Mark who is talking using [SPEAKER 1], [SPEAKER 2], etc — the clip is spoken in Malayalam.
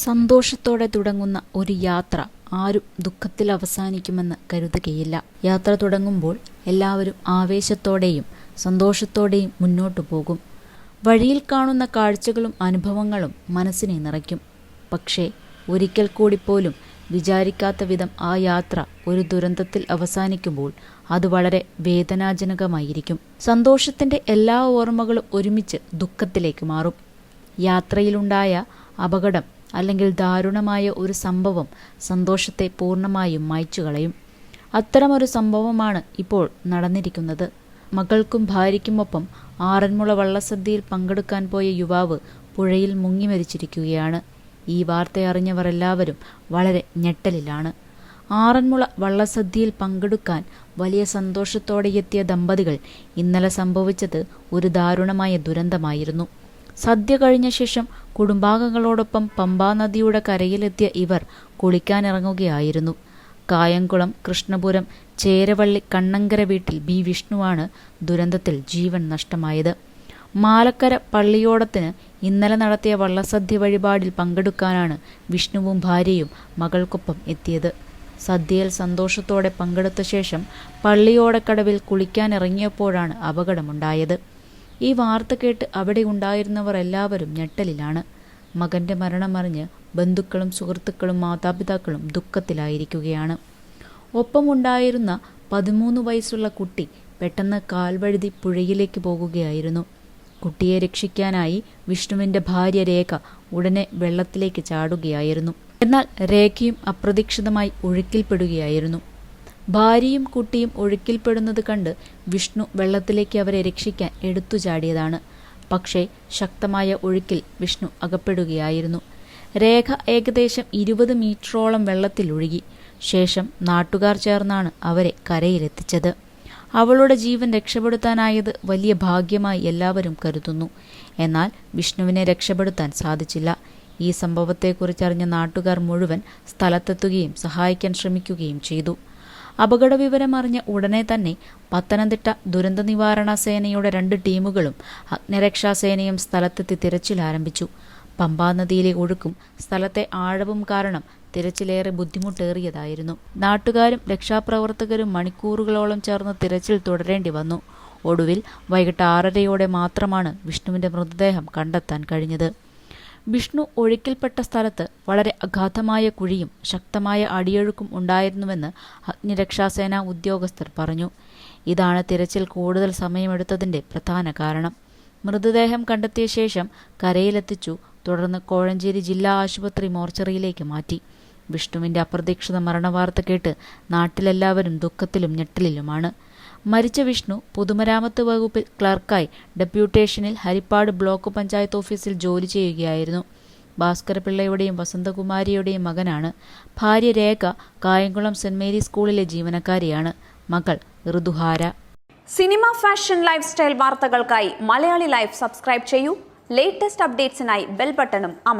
[SPEAKER 1] സന്തോഷത്തോടെ തുടങ്ങുന്ന ഒരു യാത്ര ആരും ദുഃഖത്തിൽ അവസാനിക്കുമെന്ന് കരുതുകയില്ല. യാത്ര തുടങ്ങുമ്പോൾ എല്ലാവരും ആവേശത്തോടെയും സന്തോഷത്തോടെയും മുന്നോട്ടു പോകും. വഴിയിൽ കാണുന്ന കാഴ്ചകളും അനുഭവങ്ങളും മനസ്സിനെ നിറയ്ക്കും. പക്ഷേ ഒരിക്കൽ കൂടി പോലും വിചാരിക്കാത്ത വിധം ആ യാത്ര ഒരു ദുരന്തത്തിൽ അവസാനിക്കുമ്പോൾ അത് വളരെ വേദനാജനകമായിരിക്കും. സന്തോഷത്തിന്റെ എല്ലാ ഓർമ്മകളും ഒരുമിച്ച് ദുഃഖത്തിലേക്ക് മാറും. യാത്രയിലുണ്ടായ അപകടം അല്ലെങ്കിൽ ദാരുണമായ ഒരു സംഭവം സന്തോഷത്തെ പൂർണമായും മായ്ച്ചു കളയും. അത്തരമൊരു സംഭവമാണ് ഇപ്പോൾ നടന്നിരിക്കുന്നത്. മകൾക്കും ഭാര്യയ്ക്കുമൊപ്പം ആറന്മുള വള്ളസദ്യയിൽ പങ്കെടുക്കാൻ പോയ യുവാവ് പുഴയിൽ മുങ്ങി മരിച്ചിരിക്കുകയാണ്. ഈ വാർത്തയറിഞ്ഞവർ എല്ലാവരും വളരെ ഞെട്ടലിലാണ്. ആറന്മുള വള്ളസദ്യയിൽ പങ്കെടുക്കാൻ വലിയ സന്തോഷത്തോടെ എത്തിയ ദമ്പതികൾ ഇന്നലെ സംഭവിച്ചത് ഒരു ദാരുണമായ ദുരന്തമായിരുന്നു. സദ്യ കഴിഞ്ഞ ശേഷം കുടുംബാംഗങ്ങളോടൊപ്പം പമ്പാ നദിയുടെ കരയിലെത്തിയ ഇവർ കുളിക്കാനിറങ്ങുകയായിരുന്നു. കായംകുളം കൃഷ്ണപുരം ചേരവള്ളി കണ്ണങ്കര വീട്ടിൽ ബി. വിഷ്ണുവാണ് ദുരന്തത്തിൽ ജീവൻ നഷ്ടമായത്. മാലക്കര പള്ളിയോടത്തിന് ഇന്നലെ നടത്തിയ വള്ളസദ്യ വഴിപാടിൽ പങ്കെടുക്കാനാണ് വിഷ്ണുവും ഭാര്യയും മകൾക്കൊപ്പം എത്തിയത്. സദ്യയിൽ സന്തോഷത്തോടെ പങ്കെടുത്ത ശേഷം പള്ളിയോടക്കടവിൽ കുളിക്കാനിറങ്ങിയപ്പോഴാണ് അപകടമുണ്ടായത്. ഈ വാർത്ത കേട്ട് അവിടെ ഉണ്ടായിരുന്നവർ എല്ലാവരും ഞെട്ടലിലാണ്. മകന്റെ മരണമറിഞ്ഞ് ബന്ധുക്കളും സുഹൃത്തുക്കളും മാതാപിതാക്കളും ദുഃഖത്തിലായിരിക്കുകയാണ്. ഒപ്പമുണ്ടായിരുന്ന പതിമൂന്ന് വയസ്സുള്ള കുട്ടി പെട്ടെന്ന് കാൽവഴുതി പുഴയിലേക്ക് പോകുകയായിരുന്നു. കുട്ടിയെ രക്ഷിക്കാനായി വിഷ്ണുവിന്റെ ഭാര്യ രേഖ ഉടനെ വെള്ളത്തിലേക്ക് ചാടുകയായിരുന്നു. എന്നാൽ രേഖയും അപ്രതീക്ഷിതമായി ഒഴുക്കിൽപ്പെടുകയായിരുന്നു. ഭാര്യയും കുട്ടിയും ഒഴുക്കിൽപ്പെടുന്നത് കണ്ട് വിഷ്ണു വെള്ളത്തിലേക്ക് അവരെ രക്ഷിക്കാൻ എടുത്തു ചാടിയതാണ്. പക്ഷേ ശക്തമായ ഒഴുക്കിൽ വിഷ്ണു അകപ്പെടുകയായിരുന്നു. രേഖ ഏകദേശം ഇരുപത് മീറ്ററോളം വെള്ളത്തിൽ ഒഴുകി ശേഷം നാട്ടുകാർ ചേർന്നാണ് അവരെ കരയിലെത്തിച്ചത്. അവളുടെ ജീവൻ രക്ഷപ്പെടുത്താനായത് വലിയ ഭാഗ്യമായി എല്ലാവരും കരുതുന്നു. എന്നാൽ വിഷ്ണുവിനെ രക്ഷപ്പെടുത്താൻ സാധിച്ചില്ല. ഈ സംഭവത്തെക്കുറിച്ചറിഞ്ഞ നാട്ടുകാർ മുഴുവൻ സ്ഥലത്തെത്തുകയും സഹായിക്കാൻ ശ്രമിക്കുകയും ചെയ്തു. അപകട വിവരം അറിഞ്ഞ ഉടനെ തന്നെ പത്തനംതിട്ട ദുരന്ത നിവാരണ സേനയുടെ രണ്ട് ടീമുകളും അഗ്നിരക്ഷാസേനയും സ്ഥലത്തെത്തി തിരച്ചിൽ ആരംഭിച്ചു പമ്പാ നദിയിലെ ഒഴുക്കും സ്ഥലത്തെ ആഴവും കാരണം തിരച്ചിലേറെ ബുദ്ധിമുട്ടേറിയതായിരുന്നു. നാട്ടുകാരും രക്ഷാപ്രവർത്തകരും മണിക്കൂറുകളോളം ചേർന്ന് തിരച്ചിൽ തുടരേണ്ടി വന്നു. ഒടുവിൽ വൈകിട്ട് ആറരയോടെ മാത്രമാണ് വിഷ്ണുവിന്റെ മൃതദേഹം കണ്ടെത്താൻ കഴിഞ്ഞത്. വിഷ്ണു ഒഴുക്കിൽപ്പെട്ട സ്ഥലത്ത് വളരെ അഗാധമായ കുഴിയും ശക്തമായ അടിയൊഴുക്കും ഉണ്ടായിരുന്നുവെന്ന് അഗ്നിരക്ഷാസേന ഉദ്യോഗസ്ഥർ പറഞ്ഞു. ഇതാണ് തിരച്ചിൽ കൂടുതൽ സമയമെടുത്തതിന്റെ പ്രധാന കാരണം. മൃതദേഹം കണ്ടെത്തിയ ശേഷം കരയിലെത്തിച്ചു തുടർന്ന് കോഴഞ്ചേരി ജില്ലാ ആശുപത്രി മോർച്ചറിയിലേക്ക് മാറ്റി. വിഷ്ണുവിന്റെ അപ്രതീക്ഷിത മരണവാർത്ത കേട്ട് നാട്ടിലെല്ലാവരും ദുഃഖത്തിലും ഞെട്ടലിലുമാണ്. മരിച്ച വിഷ്ണു പൊതുമരാമത്ത് വകുപ്പിൽ ക്ലർക്കായി ഡെപ്യൂട്ടേഷനിൽ ഹരിപ്പാട് ബ്ലോക്ക് പഞ്ചായത്ത് ഓഫീസിൽ ജോലി ചെയ്യുകയായിരുന്നു. ഭാസ്കരപിള്ളയുടെയും വസന്തകുമാരിയുടെയും മകനാണ്. ഭാര്യ രേഖ കായംകുളം സെന്റ് മേരി സ്കൂളിലെ ജീവനക്കാരിയാണ്. മകൾ Rithuhara.
[SPEAKER 2] Cinema fashion life style വാർത്തകൾക്കായി മലയാളി ലൈഫ് സബ്സ്ക്രൈബ് ചെയ്യൂ. ലേറ്റസ്റ്റ് അപ്ഡേറ്റ്സിനായി ബെൽ ബട്ടണും അമർ